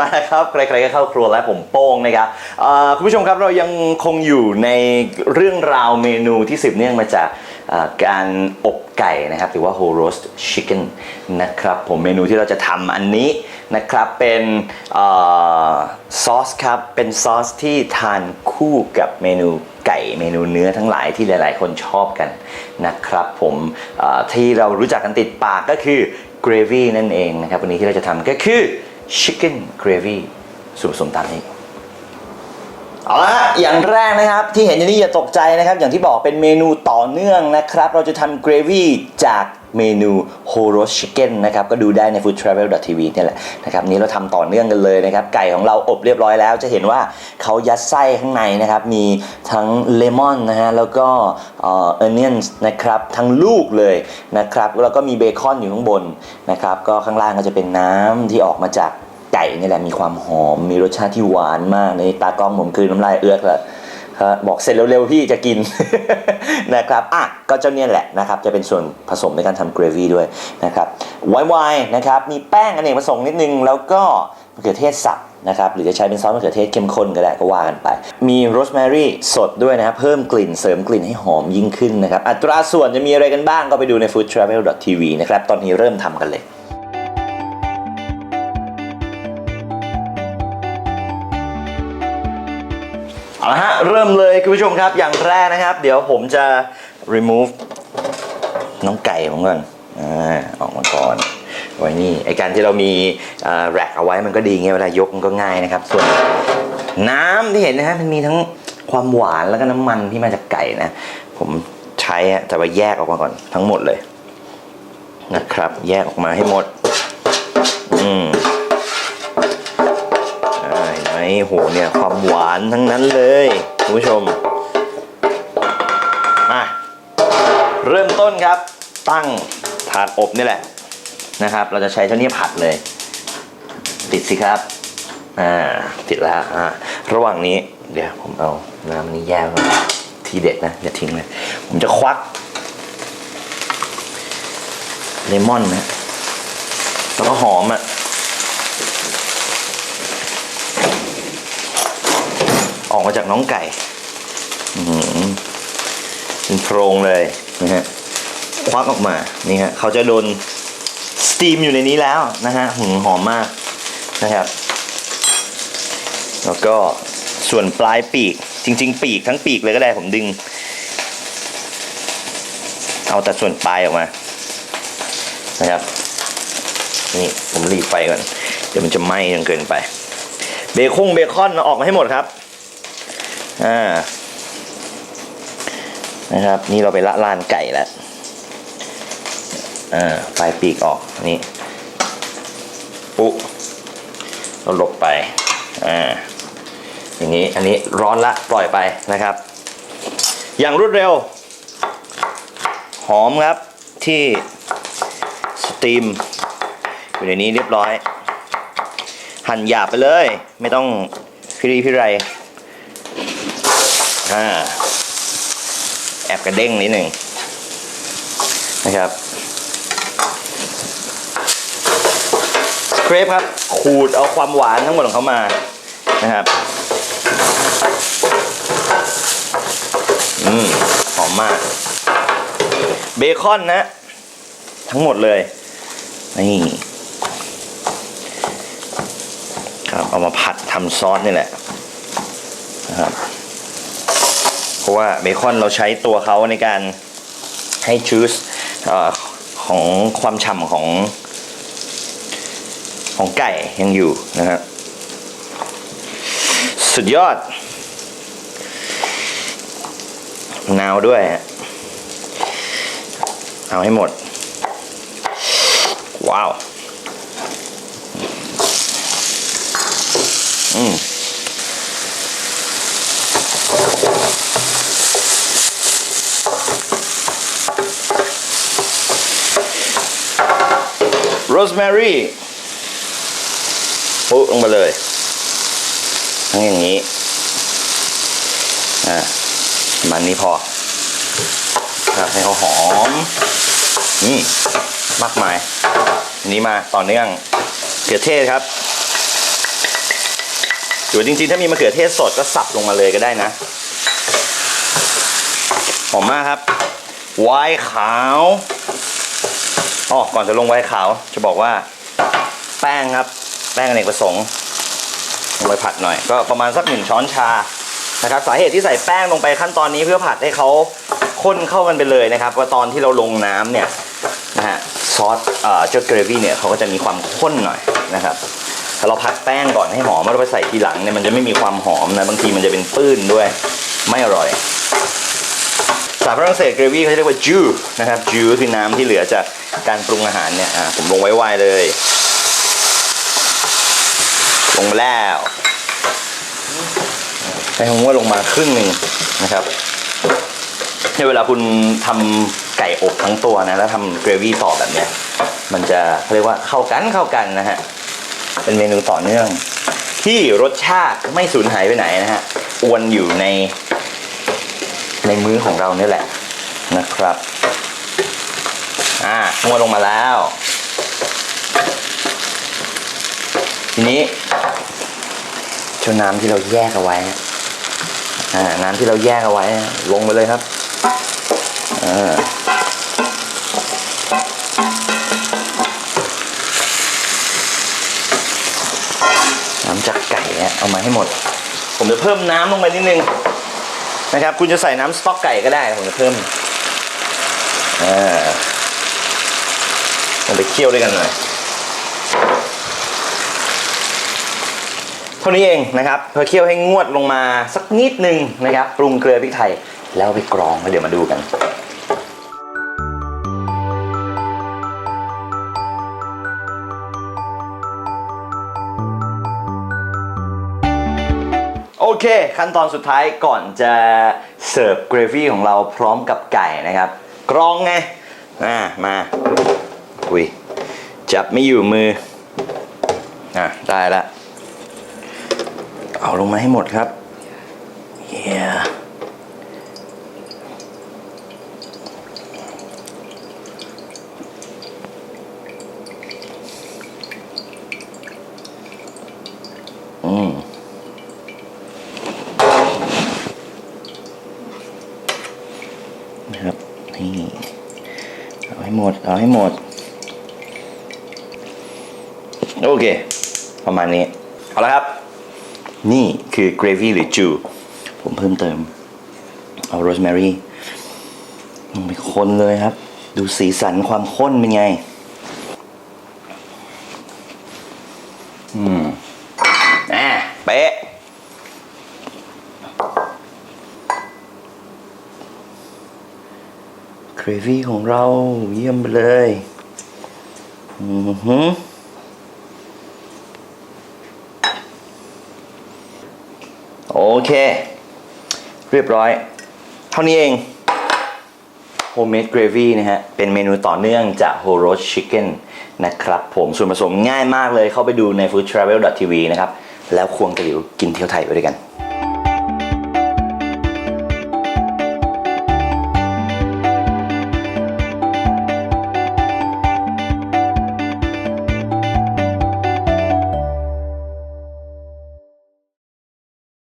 มาครับใครๆก็เข้าครัวแล้วผมโป้งนะครับคุณผู้ชมครับเรายังคงอยู่ในเรื่องราวเมนูที่สืบเนื่องมาจากการอบไก่นะครับหรือว่า whole roast chicken นะครับผมเมนูที่เราจะทำอันนี้นะครับเป็นซอสครับเป็นซอสที่ทานคู่กับเมนูไก่เมนูเนื้อทั้งหลายที่หลาย ๆ คนชอบกันนะครับผมที่เรารู้จักกันติดปากก็คือ gravy นั่นเองนะครับวันนี้ที่เราจะทำก็คือ chicken gravy ส่วนผสมตามนี้ เอาละอย่างแรกนะครับที่เห็นอยู่นี่อย่าตกใจนะครับ อย่างที่บอกเป็นเมนูต่อเนื่องนะครับ เราจะทำเกรวี่จาก เมนู whole roast chicken นะครับก็ดูได้ใน foodtravel.tv เนี่ยแหละนะครับนี้เราทำต่อเนื่องกันเลยนะครับไก่ของเราอบเรียบร้อยแล้ว จะเห็นว่าเขายัดไส้ข้างในนะครับมีทั้งเลมอนนะฮะแล้วก็เออ onions นะครับทั้งลูกเลยนะครับแล้วก็มีเบคอนอยู่ข้างบนนะครับก็ข้างล่างก็จะเป็นน้ำที่ออกมาจากไก่นี่แหละมีความหอมมีรสชาติที่หวานมากในตากล้องผมคือน้ำลายเอื้อกแล้ว บอกเสร็จเร็วๆพี่จะกินนะครับอะก็เจ้าเนี่ยแหละนะครับจะเป็นส่วนผสมในการทำเกรวี่ด้วยนะครับวน์ไวน์นะครับมีแป้งอเนกประสงค์นิดนึง แล้วก็มะเขือเทศสับนะครับหรือจะใช้เป็นซอสมะเขือเทศเข้มข้นก็ได้ก็ว่ากันไป มีโรสแมรี่สดด้วยนะครับเพิ่มกลิ่นเสริมกลิ่นให้หอมยิ่งขึ้นนะครับอัตราส่วนจะมีอะไรกันบ้างก็ไปดูใน foodtravel.tv นะครับตอนนี้เริ่มทำกันเลย เอาละฮะเริ่มเลยคุณผู้ชมครับอย่างแรกนะครับ เดี๋ยวผมจะ remove น้องไก่ผมก่อนอาออกมาก่อนไว้นี่ไอการที่เรามีแร็กเอาไว้มันก็ดีเงี้ยเวลายกมันก็ง่ายนะครับ ส่วนน้ำที่เห็นนะฮะมันมีทั้งความหวานแล้วก็น้ำมันที่มาจากไก่นะ ผมใช้อะแต่ว่าแยกออกมาก่อนทั้งหมดเลยนะครับ แยกออกมาให้หมด โหเนี่ยความหวานทั้งนั้นเลยคุณผู้ชมมาเริ่มต้นครับตั้งถาดอบนี่แหละนะครับ เราจะใช้เท่านี้ผัดเลยติดสิครับอ่าติดแล้วอ่าระหว่างนี้เดี๋ยวผมเอาน้ำนี้แยกไว้ทีเด็ดนะอย่าทิ้งเลย ผมจะควักเลมอนนะแล้วก็หอมอะ อกมาจากน้องไก่เป็นโพรงเลยนะฮะควักออกมานี่ฮะเขาจะโดนสตีมอยู่ในนี้แล้วนะฮะหหอมมากนะครับ แล้วก็ส่วนปลายปีกจริง ๆ ปีกทั้งปีกเลยก็ได้ผมดึง เอาแต่ส่วนปลายออกมานะครับนี่ผมรีบไฟก่อนเดี๋ยวมันจะไหม้จนเกินไป เบคงเบคอนออกมาให้หมดครับ อ่านะครับ นี่เราไปละลานไก่แล้วอ่าปลายปีกออกนี่ปุ๊เราหลบไปอ่าอย่างนี้อันนี้ร้อนละปล่อยไปนะครับ อย่างรวดเร็ว หอมครับที่สตรีมอยู่ในนี้เรียบร้อย หั่นหยาบไปเลย ไม่ต้องพิรีพิไร อ่าแอบกระเด้งนิดหนึ่งนะครับสเครปครับ ขูดเอาความหวานทั้งหมดของเขามานะครับอืมหอมมาก เบคอนนะ ทั้งหมดเลย นี่ครับเอามาผัดทำซอสนี่แหละนะครับ ราะว่าเบคอนเราใช้ตัวเขาในการให้จูสของความฉ่ำของ ของไก่ยังอยู่นะครับสุดยอดนาวด้วยฮะเอาให้หมด ว้าว อืม รสแมรี่ปุ๊ลงมาเลยทั้งอย่างนี้อะประมันนี้พอครับให้เขาหอมอืมมากมายนี้มาต่อเนื่องเกลือเทศครับหรือจริงๆ ถ้ามีมะเขือเทศสดก็สับลงมาเลยก็ได้นะ หอมมากครับไวน์ขาว อ๋อก่อนจะลงไวน์ขาว จะบอกว่า แป้งครับ แป้งอเนกประสงค์ลงไปผัดหน่อย ก็ประมาณสักหนึ่งช้อนชานะครับสาเหตุที่ใส่แป้งลงไปขั้นตอนนี้เพื่อผัดให้เขาข้นเข้ากันไปเลยนะครับว่าตอนที่เราลงน้ำเนี่ยนะฮะซอสเอ่อเจ้าเกรวี่เนี่ยเขาก็จะมีความข้นหน่อยนะครับถ้าเราผัดแป้งก่อนให้หอมแล้วเราไปใส่ทีหลังเนี่ยมันจะไม่มีความหอมนะบางทีมันจะเป็นปื้นด้วย ไม่อร่อยภาฝรั่งเศสเกรวี่เขาจะเรียกว่าจูนะครับจูคือน้ำที่เหลือจาก การปรุงอาหารเนี่ยอะผมลงไว้ไวๆเลย ลงมาแล้วใช้คำว่าลงมาครึ่งหนึ่งนะครับในเวลาคุณทำไก่อบทั้งตัวนะแล้วทำเกรวี่ต่อแบบเนี้ยมันจะเขาเรียกว่าเข้ากันเข้ากันนะฮะเป็นเมนูต่อเนื่อง ที่รสชาติไม่สูญหายไปไหนนะฮะอวนอยู่ในในมื้อของเราเนี่ยแหละนะครับ อ่ามัวลงมาแล้ว ทีนี้ชนน้ำที่เราแยกเอาไว้นะอ่าน้ำที่เราแยกเอาไว้ ลงไปเลยครับอ่าน้ำจากไก่เนี่ยเอามาให้หมด ผมจะเพิ่มน้ำลงไปนิดนึงนะครับ คุณจะใส่น้ำสต๊อกไก่ก็ได้ ผมจะเพิ่มอ่า ลงไปเคี่ยวด้วยกันหน่อยเท่านี้เองนะครับพอเคี่ยวให้งวดลงมาสักนิดนึงนะครับ ปรุงเกลือพริกไทย แล้วไปกรองแล้วเดี๋ยวมาดูกันโอเค ขั้นตอนสุดท้ายก่อนจะเสิร์ฟเกรวี่ของเราพร้อมกับไก่นะครับ กรองไงอ่ามา อุ้ยจับไม่อยู่มืออะได้แล้วเอาลงมาให้หมดครับเฮียอืมนะครับ นี่ เอาให้หมด เอาให้หมด โอเค ประมาณนี้ เอาละครับ นี่คือ gravy หรือจู ผมเพิ่มเติม เอาโรสแมรี่ลงไปคนเลยครับ ดูสีสันความข้นเป็นไง อืมอะเป๊ะเกรวี่ของเราเยี่ยมไปเลย อือหือ โอเค เรียบร้อย เท่านี้เอง Homemade Gravy นะฮะ เป็นเมนูต่อเนื่องจาก Whole Roast Chicken นะครับผมส่วนผสมง่ายมากเลยเข้าไปดูใน foodtravel.tv นะครับ แล้วควงกระหลิวกินเที่ยวไทยไปด้วยกัน